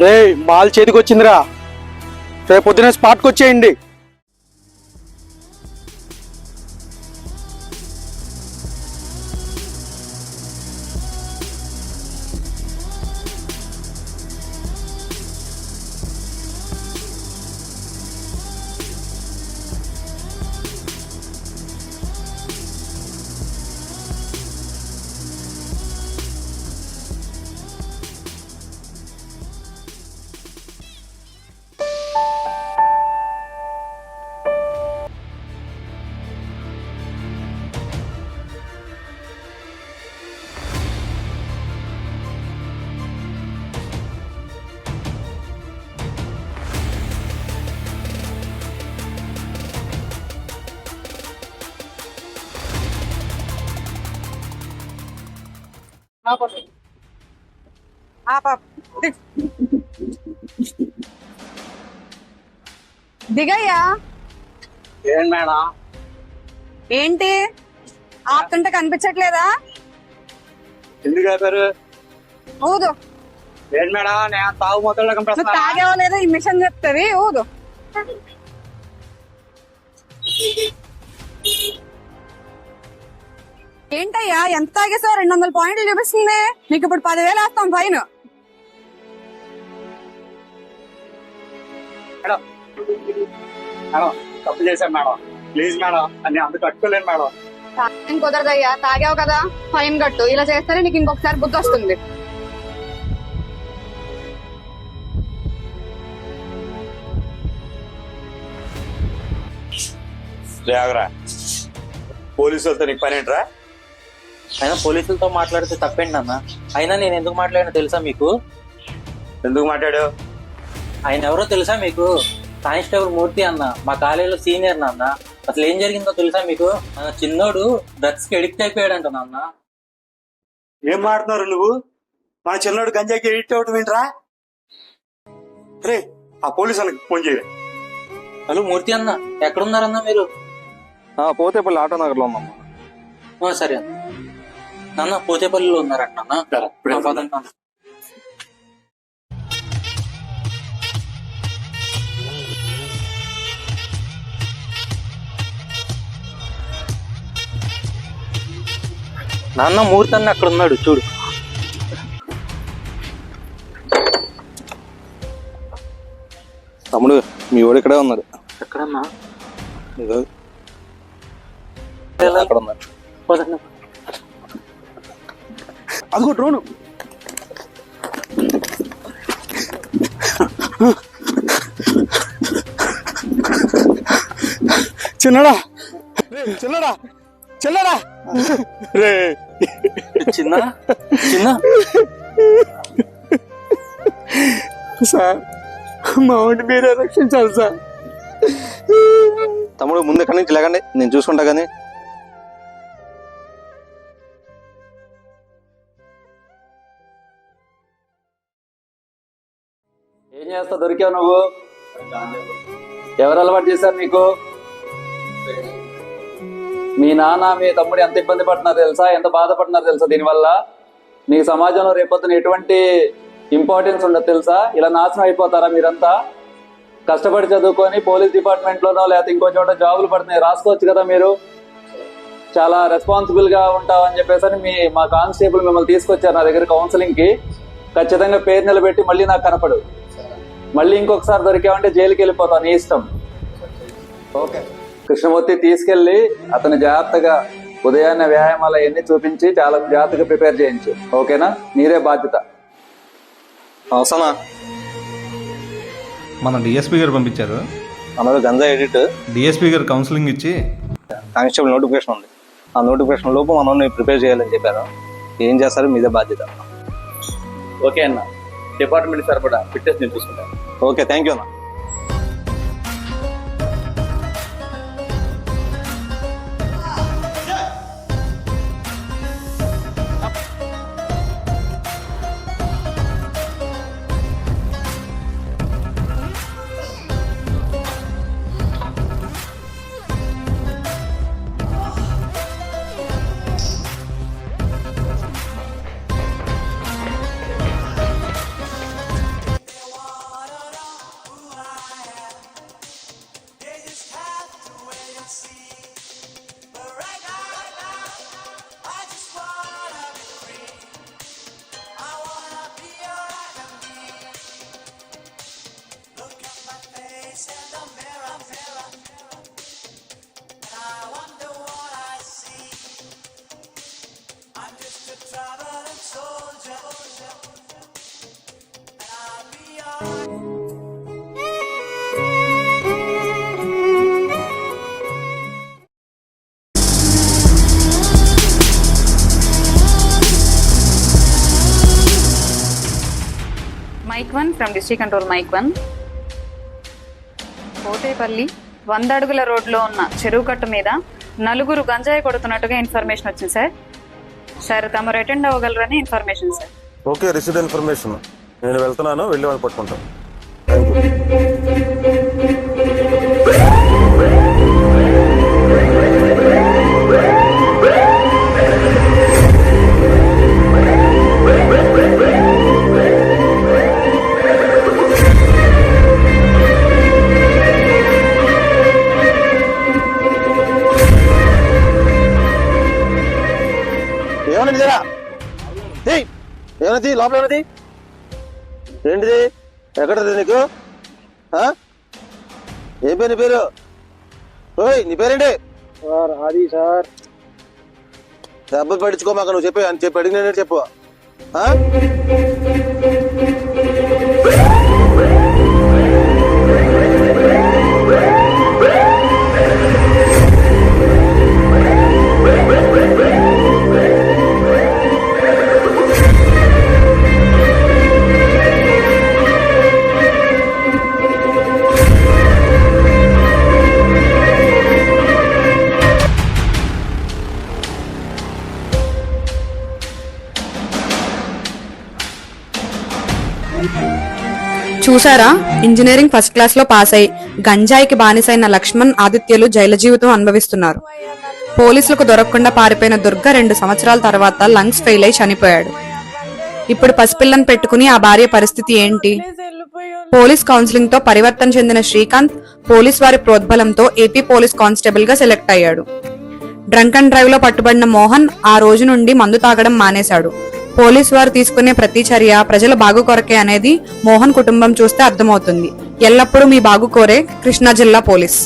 రే mall చేతికి వచ్చిందిరా రేపు పొద్దున స్పాట్కి వచ్చేయండి దిగయ్యా. ఏం మేడం? ఏంటి? ఆపుతుంటే కనిపించట్లేదా? ఎందుకు ఆపారు? ఊదు. ఏంటి మేడం నేను తాగు మొత్తంలో నువ్వు తాగేవో లేదో? ఈ మిషన్ చెప్తుంది ఊదు. ఏంటయ్యా? ఎంత తాగేసావు? రెండు వందల పాయింట్లు చూపిస్తుంది. నీకు ఇప్పుడు పదివేలు వేస్తాం ఫైన్. మేడం. మేడం తప్పు చేశాను మేడం. ప్లీజ్ మేడం అని అంత కట్టుకోలేను మేడం. కుదరదయ్యా? తాగావు కదా? ఫైన్ కట్టు. ఇలా చేస్తేనే నీకు ఇంకొకసారి బుద్ధి వస్తుంది. లేవరా పోలీసులతో నీకు పని ఏంట్రా? అయినా పోలీసులతో మాట్లాడితే తప్పేంటి అన్న అయినా నేను ఎందుకు మాట్లాడినా తెలుసా మీకు? ఎందుకు మాట్లాడావు? ఆయన ఎవరో తెలుసా మీకు? కానిస్టేబుల్ మూర్తి అన్న మా కాలేజీలో సీనియర్ నాన్న. అసలు ఏం జరిగిందో తెలుసా మీకు? మన చిన్నోడు డ్రగ్స్కి ఎడిక్ట్ అయిపోయాడంట నాన్న. ఏం మాడుతున్నారు నువ్వు? మన చిన్నోడు గంజాకి ఎడిట్ అవడం ఏంట్రా? రే ఆ పోలీసు వాళ్ళకి ఫోన్ చేయరా? హలో మూర్తి అన్న ఎక్కడున్నారన్న మీరు? పోతే పల్లి ఆటో నగర్లో ఉన్నాం. ఆ, సరే అన్న. నాన్న పోతేపల్లిలో ఉన్నారంట నాన్న. నాన్న. నాన్న మూర్తి అన్న అక్కడ ఉన్నాడు చూడు. తమ్ముడు మీ వాడు ఇక్కడే ఉన్నాడు. ఎక్కడన్నా? అక్కడ ఉన్నాడు. అదిగో డ్రోను. చిన్నడా. చిన్నడా. చిన్నడా. రే. చిన్న? చిన్న? సార్ మా మీరే రక్షించాలి సార్. తమ్ముడు ముందు ఎక్కడి నుంచి లేకండి. నేను చూసుకుంటా కానీ. ఏం దొరికావు నువ్వు? ఎవరు అలవాటు చేశారు నీకు? మీ నాన్న మీ తమ్ముడు ఎంత ఇబ్బంది పడుతున్నారు తెలుసా? ఎంత బాధపడుతున్నారు తెలుసా? దీనివల్ల మీ సమాజంలో రేపొద్దున ఎటువంటి ఇంపార్టెన్స్ ఉండదు తెలుసా? ఇలా నాశనం అయిపోతారా మీరంతా? కష్టపడి చదువుకొని పోలీస్ డిపార్ట్మెంట్లోనో లేకపోతే ఇంకో చోట జాబులు పడుతున్నాయి. రాసుకోవచ్చు కదా మీరు? చాలా రెస్పాన్సిబుల్గా ఉంటామని చెప్పేసి మీ మా కానిస్టేబుల్ మిమ్మల్ని తీసుకొచ్చారు నా దగ్గర కౌన్సిలింగ్కి. ఖచ్చితంగా పేరు నిలబెట్టి మళ్ళీ నాకు కనపడు. మళ్ళీ ఇంకొకసారి దొరికామంటే జైలుకి వెళ్ళిపోతాను నీ ఇష్టం. ఓకే. కృష్ణమూర్తి తీసుకెళ్ళి అతని జాగ్రత్తగా ఉదయాన్నే వ్యాయామాలు అవన్నీ చూపించి చాలా జాగ్రత్తగా ప్రిపేర్ చేయించు. ఓకేనా? నీరే బాధ్యత. అవసరమా? మన డిఎస్పీ గారు పంపించారు. మనది గంజా ఎడిట్. డిఎస్పీ గారు కౌన్సిలింగ్ ఇచ్చి కానిస్టేబుల్ నోటిఫికేషన్ ఉంది. ఆ నోటిఫికేషన్ లోపు మనం ప్రిపేర్ చేయాలని చెప్పారు. ఏం చేస్తారో? మీదే బాధ్యత. ఓకే అన్న. డిపార్ట్మెంట్ సరిపడా ఫిట్నెస్ నేను చూసుకుంటాను. ఓకే థ్యాంక్ యూ అన్న from district control mike one Kotepalli వంద అడుగుల రోడ్లో ఉన్న చెరువు కట్టు మీద నలుగురు గంజాయి కొడుతున్నట్టుగా ఇన్ఫర్మేషన్ వచ్చింది సార్ సార్ తమరు attend అవ్వగలరని information sir okay received information నేను వెళ్తున్నాను వెళ్ళి వాళ్ళు పట్టుకుంటాను. ఏమన్నది లోపల ఏమన్నది ఏంటిది? ఎక్కడది నీకు? ఏం పేరు నీ పేరు? ఓయ్ నీ పేరేంటి? అది సార్. డబ్బులు పట్టించుకోమాక నువ్వు చెప్పి అని చెప్పి అడిగిన చెప్పు. చూసారా ఇంజనీరింగ్ ఫస్ట్ క్లాస్లో పాస్ అయి గంజాయికి బానిసైన లక్ష్మణ్ ఆదిత్యలు జైలు జీవితం అనుభవిస్తున్నారు. పోలీసులకు దొరకకుండా పారిపోయిన దుర్గ రెండు సంవత్సరాల తర్వాత లంగ్స్ ఫెయిల్ అయి చనిపోయాడు. ఇప్పుడు పసిపిల్లను పెట్టుకుని ఆ భార్య పరిస్థితి ఏంటి? పోలీస్ కౌన్సిలింగ్తో పరివర్తన చెందిన శ్రీకాంత్ పోలీస్ వారి ప్రోద్బలంతో ఏపీ పోలీస్ కానిస్టేబుల్గా సెలెక్ట్ అయ్యాడు. డ్రంక్ అండ్ డ్రైవ్లో పట్టుబడిన మోహన్ ఆ రోజు నుండి మందు తాగడం మానేశాడు. పోలీసు వారు తీసుకునే ప్రతి చర్య ప్రజల బాగు కొరకే అనేది మోహన్ కుటుంబం చూస్తే అర్థమవుతుంది. ఎల్లప్పుడూ మీ బాగు కోరే కృష్ణా జిల్లా పోలీస్.